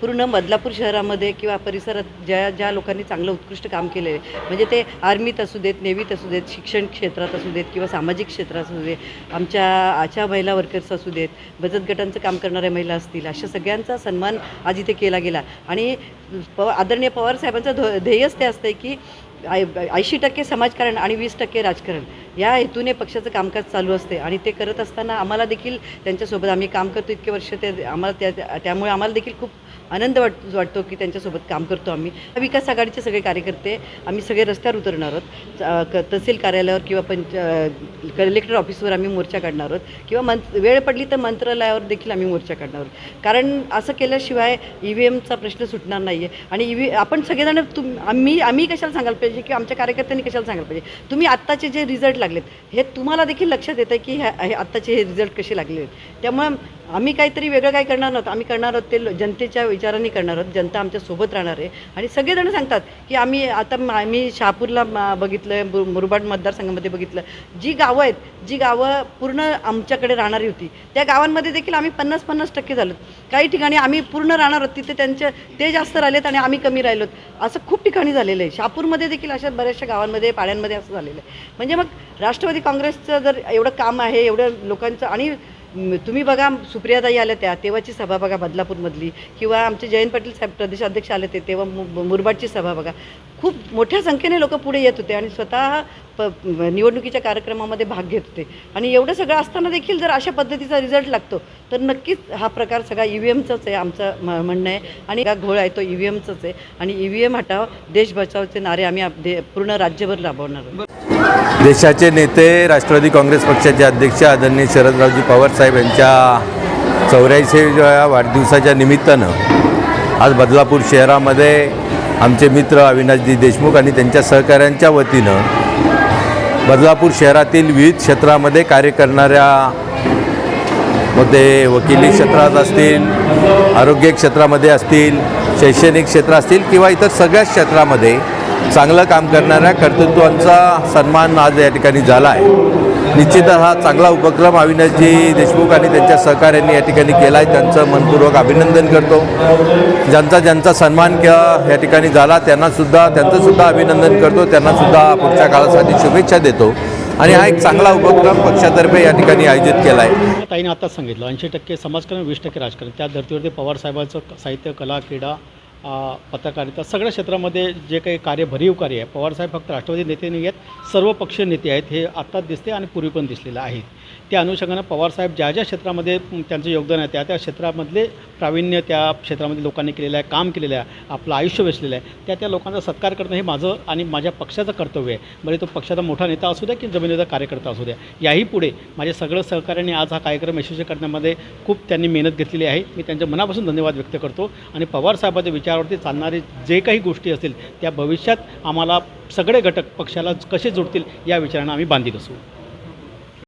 पूर्ण बदलापूर शहरामध्ये किंवा परिसरात ज्या ज्या लोकांनी चांगलं उत्कृष्ट काम केलेलं आहे म्हणजे ते आर्मीत असू देत नेव्हीत असू देत शिक्षण क्षेत्रात असू देत किंवा सामाजिक क्षेत्रात असू देत आमच्या आशा महिला वर्कर्स असू देत बचत गटांचं काम करणाऱ्या महिला असतील अशा सगळ्यांचा सन्मान आज इथे केला गेला. आणि पव आदरणीय पवार साहेबांचं ध्येयच ते असतं की ऐंशी टक्के समाजकारण आणि वीस टक्के राजकारण. या हेतूने पक्षाचं कामकाज चालू असते आणि ते करत असताना आम्हाला देखील त्यांच्यासोबत आम्ही काम करतो. इतके वर्ष ते आम्हाला त्या त्यामुळे आम्हाला देखील खूप आनंद वाट वाटतो की त्यांच्यासोबत काम करतो आम्ही. विकास आघाडीचे सगळे कार्यकर्ते आम्ही सगळे रस्त्यावर उतरणार आहोत. क- तहसील कार्यालयावर किंवा पंच कलेक्टर ऑफिसवर आम्ही मोर्चा काढणार आहोत. किंवा मंत वेळ पडली तर मंत्रालयावर देखील आम्ही मोर्चा काढणार आहोत. कारण असं केल्याशिवाय ई व्ही एमचा प्रश्न सुटणार नाही आहे आणि ई व्ही आपण सगळेजण तुम आम्ही आम्ही कशाला सांगायला पाहिजे किंवा आमच्या कार्यकर्त्यांनी कशाला सांगायला पाहिजे? तुम्ही आत्ताचे जे रिझल्ट लागलेत. हे तुम्हाला देखील लक्षात येतं की ह्या हे आत्ताचे हे रिझल्ट कसे लागले? आहेत त्यामुळं आम्ही काहीतरी वेगळं काय करणार नव्हतं आम्ही करणार आहोत ते जनतेच्या विचारांनी करणार आहोत. जनता आमच्यासोबत राहणार आहे. आणि सगळेजण सांगतात की आम्ही आता आम्ही शहापूरला बघितलं आहे मुरबाड मतदारसंघामध्ये बघितलं. जी गावं आहेत जी गावं पूर्ण आमच्याकडे राहणारी होती त्या गावांमध्ये देखील आम्ही पन्नास पन्नास टक्के झालो काही ठिकाणी आम्ही पूर्ण राहणार आहोत तिथे त्यांचे ते जास्त राहिलेत आणि आम्ही कमी राहिलोत असं खूप ठिकाणी झालेलं आहे. शहापूरमध्ये देखील अशा बऱ्याचशा गावांमध्ये पाड्यांमध्ये असं झालेलं आहे. म्हणजे मग राष्ट्रवादी काँग्रेसचं जर एवढं काम आहे एवढं लोकांचं आणि तुम्ही बघा सुप्रियाताई आल्या त्या तेव्हाची सभा बघा बदलापूरमधली. किंवा आमचे जयंत पाटील साहेब प्रदेशाध्यक्ष आले ते तेव्हा मु- मुरबाडची सभा बघा. खूप मोठ्या संख्येने लोक पुढे येत होते आणि स्वतः प निवडणुकीच्या कार्यक्रमामध्ये भाग घेत होते. आणि एवढं सगळं असताना देखील जर अशा पद्धतीचा रिझल्ट लागतो तर नक्कीच हा प्रकार सगळा ई व्ही एमचाच आहे आमचं म- म्हणणं आहे. आणि हा घोळ आहे तो ई व्ही एमचाच आहे. आणि ई व्ही एम हटाव देश बचावचे नारे आम्ही दे- पूर्ण राज्यभर राबवणार आहोत. देशाचे नेते राष्ट्रवादी काँग्रेस पक्षाचे अध्यक्ष आदरणीय शरदरावजी पवार साहेब यांच्या चौऱ्याऐंशीव्या वाढदिवसाच्या निमित्तानं आज बदलापूर शहरामध्ये आमचे मित्र अविनाशजी देशमुख आणि त्यांच्या सहकाऱ्यांच्या वतीनं बदलापूर शहरातील विविध क्षेत्रामध्ये कार्य करणाऱ्या मग ते वकिली क्षेत्रात असतील आरोग्य क्षेत्रामध्ये असतील शैक्षणिक क्षेत्र असतील किंवा इतर सगळ्याच क्षेत्रामध्ये चांगलं काम करणाऱ्या कर्तृत्वांचा सन्मान आज या ठिकाणी झाला आहे. निश्चितच हा चांगला उपक्रम अविनाशजी देशमुख आणि त्यांच्या सहकार्यांनी या ठिकाणी केला आहे. त्यांचं मनपूर्वक अभिनंदन करतो. ज्यांचा ज्यांचा सन्मान या ठिकाणी झाला त्यांनासुद्धा त्यांचंसुद्धा अभिनंदन करतो. त्यांनासुद्धा पुढच्या काळासाठी शुभेच्छा देतो. आणि हा एक चांगला उपक्रम पक्षातर्फे या ठिकाणी आयोजित केला आहे. ताईने आताच सांगितलं ऐंशी टक्के समाजकारण वीस टक्के राजकारण त्या धर्तीवरती पवार साहेबांचं साहित्य कला क्रीडा पत्रकारिता सगळ्या क्षेत्रामध्ये जे काही कार्य भरीव कार्य आहे पवारसाहेब फक्त राष्ट्रवादी नेते नाही आहेत सर्व पक्ष नेते आहेत हे आत्ताच दिसते आणि पूर्वी पण दिसलेलं आहे. त्या अनुषंगानं पवारसाहेब ज्या ज्या क्षेत्रामध्ये त्यांचं योगदान आहे त्या त्या क्षेत्रामधले प्रावीण्य त्या क्षेत्रामध्ये लोकांनी केलेलं आहे काम केलेलं आहे आपलं आयुष्य वेचलेलं आहे त्या त्या लोकांचा सत्कार करणं हे माझं आणि माझ्या पक्षाचं कर्तव्य आहे. म्हणजे तो पक्षाचा मोठा नेता असू द्या की जमिनीचा कार्यकर्ता असू द्या याही पुढे माझे सगळं सहकार्याने आज हा कार्यक्रम यशस्वी करण्यामध्ये खूप त्यांनी मेहनत घेतलेली आहे. मी त्यांच्या मनापासून धन्यवाद व्यक्त करतो आणि पवारसाहेबाच्या विचारावरती चालणारे जे काही गोष्टी असतील त्या भविष्यात आम्हाला सगळे घटक पक्षाला कसे जोडतील या विचारानं आम्ही बांधील असू.